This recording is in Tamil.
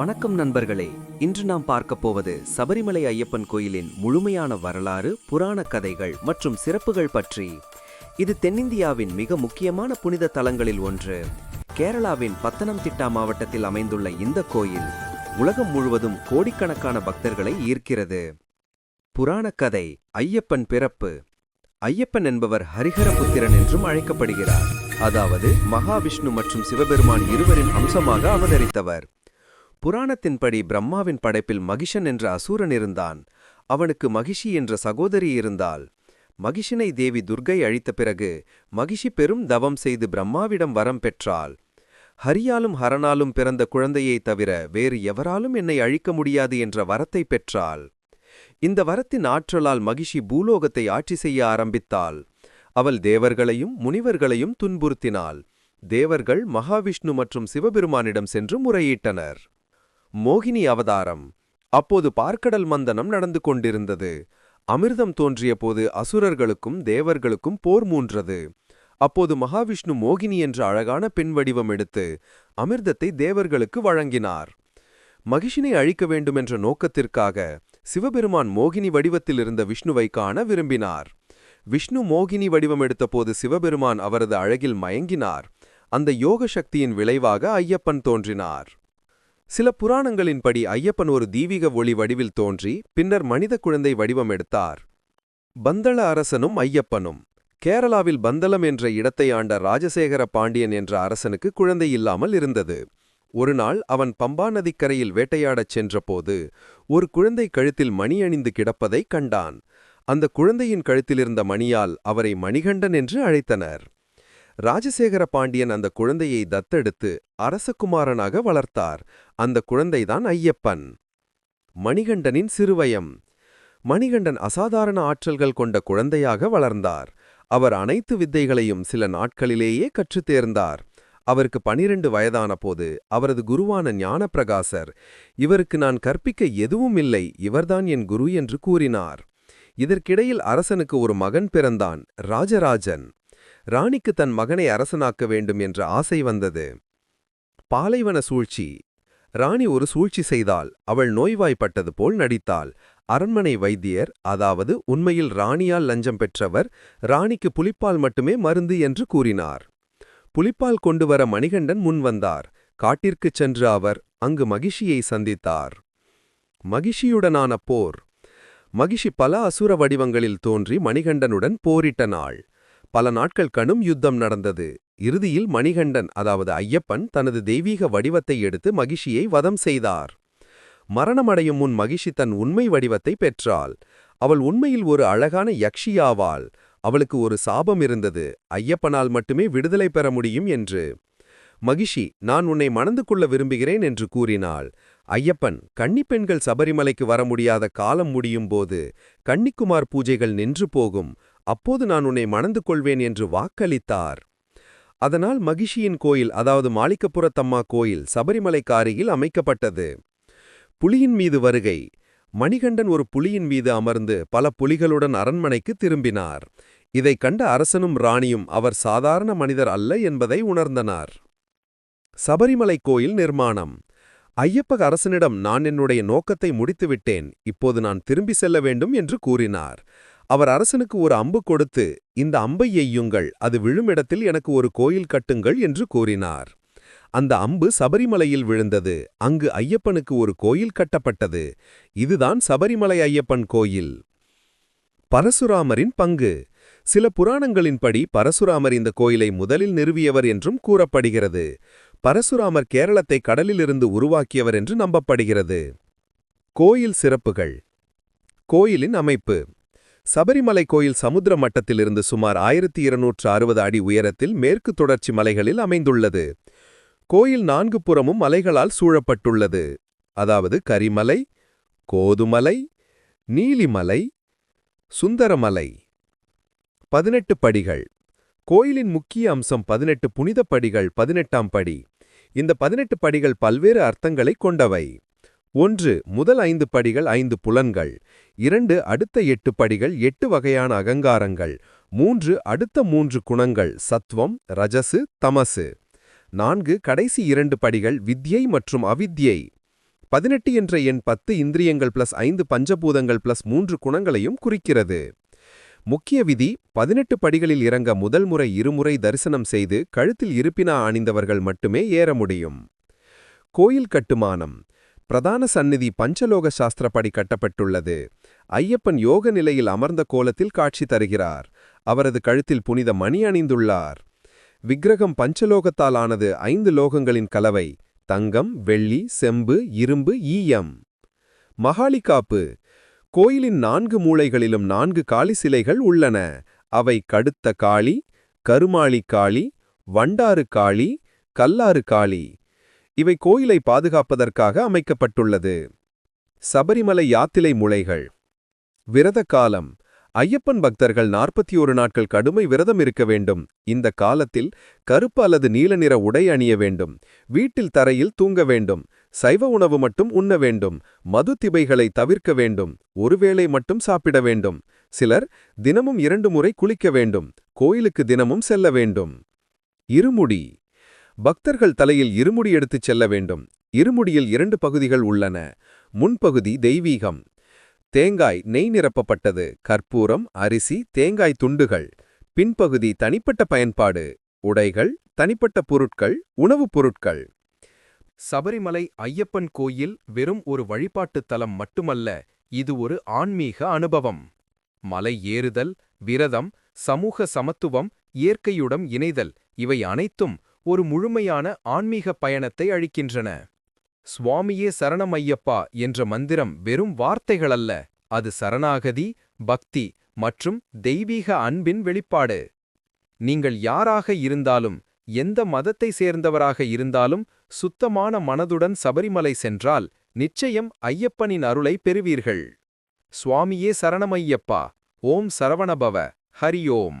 வணக்கம் நண்பர்களே. இன்று நாம் பார்க்க போவது சபரிமலை ஐயப்பன் கோயிலின் முழுமையான வரலாறு புராண கதைகள் மற்றும் சிறப்புகள் பற்றி. இது தென்னிந்தியாவின் மிக முக்கியமான புனித தலங்களில் ஒன்று. கேரளாவின் பத்தனம்திட்டா மாவட்டத்தில் அமைந்துள்ள இந்த கோயில் உலகம் முழுவதும் கோடிக்கணக்கான பக்தர்களை ஈர்க்கிறது. புராண கதை ஐயப்பன் பிறப்பு. ஐயப்பன் என்பவர் ஹரிஹரபுத்திரன் என்றும் அழைக்கப்படுகிறார். அதாவது மகாவிஷ்ணு மற்றும் சிவபெருமான் இருவரின் அம்சமாக அவதரித்தவர். புராணத்தின்படி பிரம்மாவின் படைப்பில் மகிஷன் என்ற அசூரன் இருந்தான். அவனுக்கு மகிஷி என்ற சகோதரி இருந்தாள். மகிஷினை தேவி துர்கை அழித்த பிறகு மகிஷி பெரும் தவம் செய்து பிரம்மாவிடம் வரம் பெற்றாள். ஹரியாலும் ஹரனாலும் பிறந்த குழந்தையைத் தவிர வேறு எவராலும் என்னை அழிக்க முடியாது என்ற வரத்தை பெற்றாள். இந்த வரத்தின் ஆற்றலால் மகிஷி பூலோகத்தை ஆட்சி செய்ய ஆரம்பித்தாள். அவள் தேவர்களையும் முனிவர்களையும் துன்புறுத்தினாள். தேவர்கள் மகாவிஷ்ணு மற்றும் சிவபெருமானிடம் சென்று முறையிட்டனர். மோகினி அவதாரம். அப்போது பார்க்கடல் மந்தனம் நடந்து கொண்டிருந்தது. அமிர்தம் தோன்றியபோது அசுரர்களுக்கும் தேவர்களுக்கும் போர் மூன்றது. அப்போது மகாவிஷ்ணு மோகினி என்ற அழகான பெண் வடிவம் எடுத்து அமிர்தத்தை தேவர்களுக்கு வழங்கினார். மகிஷினை அழிக்க வேண்டுமென்ற நோக்கத்திற்காக சிவபெருமான் மோகினி வடிவத்தில் இருந்த விஷ்ணுவை காண விரும்பினார். விஷ்ணு மோகினி வடிவம் எடுத்தபோது சிவபெருமான் அவரது அழகில் மயங்கினார். அந்த யோக சக்தியின் விளைவாக ஐயப்பன் தோன்றினார். சில புராணங்களின்படி ஐயப்பன் ஒரு தீவிக ஒளி வடிவில் தோன்றி பின்னர் மனித குழந்தை வடிவம் எடுத்தார். பந்தள அரசனும் ஐயப்பனும். கேரளாவில் பந்தளம் என்ற இடத்தை ஆண்ட ராஜசேகர பாண்டியன் என்ற அரசனுக்கு குழந்தை இல்லாமல் இருந்தது. ஒருநாள் அவன் பம்பா நதிக்கரையில் வேட்டையாடச் சென்றபோது ஒரு குழந்தை கழுத்தில் மணி அணிந்து கிடப்பதைக் கண்டான். அந்த குழந்தையின் கழுத்திலிருந்த மணியால் அவரை மணிகண்டன் என்று அழைத்தனர். ராஜசேகர பாண்டியன் அந்த குழந்தையை தத்தெடுத்து அரசகுமாரனாக வளர்த்தார். அந்த குழந்தைதான் ஐயப்பன். மணிகண்டனின் சிறுவயம். மணிகண்டன் அசாதாரண ஆற்றல்கள் கொண்ட குழந்தையாக வளர்ந்தார். அவர் அனைத்து வித்தைகளையும் சில நாட்களிலேயே கற்றுத் தேர்ந்தார். அவருக்கு பனிரெண்டு வயதான போது அவரது குருவான ஞானப்பிரகாசர் இவருக்கு நான் கற்பிக்க எதுவும் இல்லை இவர்தான் என் குரு என்று கூறினார். இதற்கிடையில் அரசனுக்கு ஒரு மகன் பிறந்தான் ராஜராஜன். ராணிக்கு தன் மகனை அரசனாக்க வேண்டும் என்ற ஆசை வந்தது. பாலைவன சூழ்ச்சி. ராணி ஒரு சூழ்ச்சி செய்தால் அவள் நோய்வாய்ப்பட்டது போல் நடித்தாள். அரண்மனை வைத்தியர் அதாவது உண்மையில் ராணியால் லஞ்சம் பெற்றவர் ராணிக்கு புலிப்பால் மட்டுமே மருந்து என்று கூறினார். புலிப்பால் கொண்டு வர மணிகண்டன் முன்வந்தார் காட்டிற்குச் சென்று அவர் அங்கு மகிஷியை சந்தித்தார். மகிஷியுடனான போர். மகிஷி பல அசுர வடிவங்களில் தோன்றி மணிகண்டனுடன் போரிட்ட நாள். பல நாட்கள் கடும் யுத்தம் நடந்தது. இறுதியில் மணிகண்டன் அதாவது ஐயப்பன் தனது தெய்வீக வடிவத்தை எடுத்து மகிஷியை வதம் செய்தார். மரணமடையும் முன் மகிஷி தன் உண்மை வடிவத்தை பெற்றாள். அவள் உண்மையில் ஒரு அழகான யக்ஷியாவாள். அவளுக்கு ஒரு சாபம் இருந்தது. ஐயப்பனால் மட்டுமே விடுதலை பெற முடியும் என்று. மகிஷி நான் உன்னை மணந்து கொள்ள விரும்புகிறேன் என்று கூறினாள். ஐயப்பன் கன்னிப்பெண்கள் சபரிமலைக்கு வர முடியாத காலம் முடியும் போது கன்னிக்குமார் பூஜைகள் நின்று போகும். அப்போது நான் உன்னை மணந்து கொள்வேன் என்று வாக்களித்தார். அதனால் மகிஷியின் கோயில் அதாவது மாளிகப்புறத்தம்மா கோயில் சபரிமலைக்கு அமைக்கப்பட்டது. புலியின் மீது வருகை. மணிகண்டன் ஒரு புலியின் மீது அமர்ந்து பல புலிகளுடன் அரண்மனைக்கு திரும்பினார். இதைக் கண்ட அரசனும் ராணியும் அவர் சாதாரண மனிதர் அல்ல என்பதை உணர்ந்தனர். சபரிமலை கோயில் நிர்மாணம். ஐயப்பக அரசனிடம் நான் என்னுடைய நோக்கத்தை முடித்துவிட்டேன். இப்போது நான் திரும்பி செல்ல வேண்டும் என்று கூறினார். அவர் அரசனுக்கு ஒரு அம்பு கொடுத்து இந்த அம்பை எய்யுங்கள் அது விழுமிடத்தில் எனக்கு ஒரு கோயில் கட்டுங்கள் என்று கூறினார். அந்த அம்பு சபரிமலையில் விழுந்தது. அங்கு ஐயப்பனுக்கு ஒரு கோயில் கட்டப்பட்டது. இதுதான் சபரிமலை ஐயப்பன் கோயில். பரசுராமரின் பங்கு. சில புராணங்களின்படி பரசுராமர் இந்த கோயிலை முதலில் நிறுவியவர் என்றும் கூறப்படுகிறது. பரசுராமர் கேரளத்தை கடலிலிருந்து உருவாக்கியவர் என்று நம்பப்படுகிறது. கோயில் சிறப்புகள். கோயிலின் அமைப்பு. சபரிமலை கோயில் சமுத்திர மட்டத்திலிருந்து சுமார் ஆயிரத்தி இருநூற்று அறுபது அடி உயரத்தில் மேற்கு தொடர்ச்சி மலைகளில் அமைந்துள்ளது. கோயில் நான்கு புறமும் மலைகளால் சூழப்பட்டுள்ளது. அதாவது கரிமலை கோதுமலை நீலிமலை சுந்தரமலை. பதினெட்டு படிகள். கோயிலின் முக்கிய அம்சம் பதினெட்டு புனித படிகள் பதினெட்டாம் படி. இந்த பதினெட்டு படிகள் பல்வேறு அர்த்தங்களை கொண்டவை. ஒன்று முதல் ஐந்து படிகள் ஐந்து புலன்கள். இரண்டு அடுத்த எட்டு படிகள் எட்டு வகையான அகங்காரங்கள். மூன்று அடுத்த மூன்று குணங்கள் சத்வம் ரஜசு தமசு. நான்கு கடைசி இரண்டு படிகள் வித்யை மற்றும் அவித்யை. பதினெட்டு என்ற எண் பத்து இந்திரியங்கள் பிளஸ் ஐந்து பஞ்சபூதங்கள் பிளஸ் மூன்று குணங்களையும் குறிக்கிறது. முக்கிய விதி பதினெட்டு படிகளில் இறங்க முதல் முறை இருமுறை தரிசனம் செய்து கழுத்தில் இருப்பினா அணிந்தவர்கள் மட்டுமே ஏற முடியும். கோயில் கட்டுமானம். பிரதான சந்நிதி பஞ்சலோக சாஸ்திரப்படி கட்டப்பட்டுள்ளது. ஐயப்பன் யோக நிலையில் அமர்ந்த கோலத்தில் காட்சி தருகிறார். அவரது கழுத்தில் புனித மணி அணிந்துள்ளார். விக்கிரகம் பஞ்சலோகத்தால் ஆனது ஐந்து லோகங்களின் கலவை தங்கம் வெள்ளி செம்பு இரும்பு ஈயம். மகாளிகாப்பு கோயிலின் நான்கு மூலைகளிலும் நான்கு காளி சிலைகள் உள்ளன. அவை கடுத்த காளி கருமாளி காளி வண்டாறு காளி கல்லாறு காளி. இவை கோயிலை பாதுகாப்பதற்காக அமைக்கப்பட்டுள்ளது. சபரிமலை யாத்திரை முளைகள் விரத காலம். ஐயப்பன் பக்தர்கள் நாற்பத்தி ஒரு நாட்கள் கடுமை விரதம் இருக்க வேண்டும். இந்த காலத்தில் கருப்பு அல்லது நீல நிற உடை அணிய வேண்டும். வீட்டில் தரையில் தூங்க வேண்டும். சைவ உணவு மட்டும் உண்ண வேண்டும். மது திபைகளை தவிர்க்க வேண்டும். ஒருவேளை மட்டும் சாப்பிட வேண்டும். சிலர் தினமும் இரண்டு முறை குளிக்க வேண்டும். கோயிலுக்கு தினமும் செல்ல வேண்டும். இருமுடி. பக்தர்கள் தலையில் இருமுடி எடுத்துச் செல்ல வேண்டும். இருமுடியில் இரண்டு பகுதிகள் உள்ளன. முன்பகுதி தெய்வீகம். தேங்காய் நெய் நிரப்பப்பட்டது. கற்பூரம் அரிசி தேங்காய் துண்டுகள். பின்பகுதி தனிப்பட்ட பயன்பாடு. உடைகள் தனிப்பட்ட பொருட்கள் உணவுப் பொருட்கள். சபரிமலை ஐயப்பன் கோயில் வெறும் ஒரு வழிபாட்டுத் தலம் மட்டுமல்ல இது ஒரு ஆன்மீக அனுபவம். மலை ஏறுதல் விரதம் சமூக சமத்துவம் இயற்கையுடன் இணைதல் இவை அனைத்தும் ஒரு முழுமையான ஆன்மீக பயணத்தை அழிக்கின்றன சுவாமியே சரணமையப்பா என்ற மந்திரம் வெறும் வார்த்தைகளல்ல அது சரணாகதி பக்தி மற்றும் தெய்வீக அன்பின் வெளிப்பாடு. நீங்கள் யாராக இருந்தாலும் எந்த மதத்தை சேர்ந்தவராக இருந்தாலும் சுத்தமான மனதுடன் சபரிமலை சென்றால் நிச்சயம் ஐயப்பனின் அருளை பெறுவீர்கள். சுவாமியே சரணமையப்பா ஓம் சரவணபவ ஹரி ஓம்.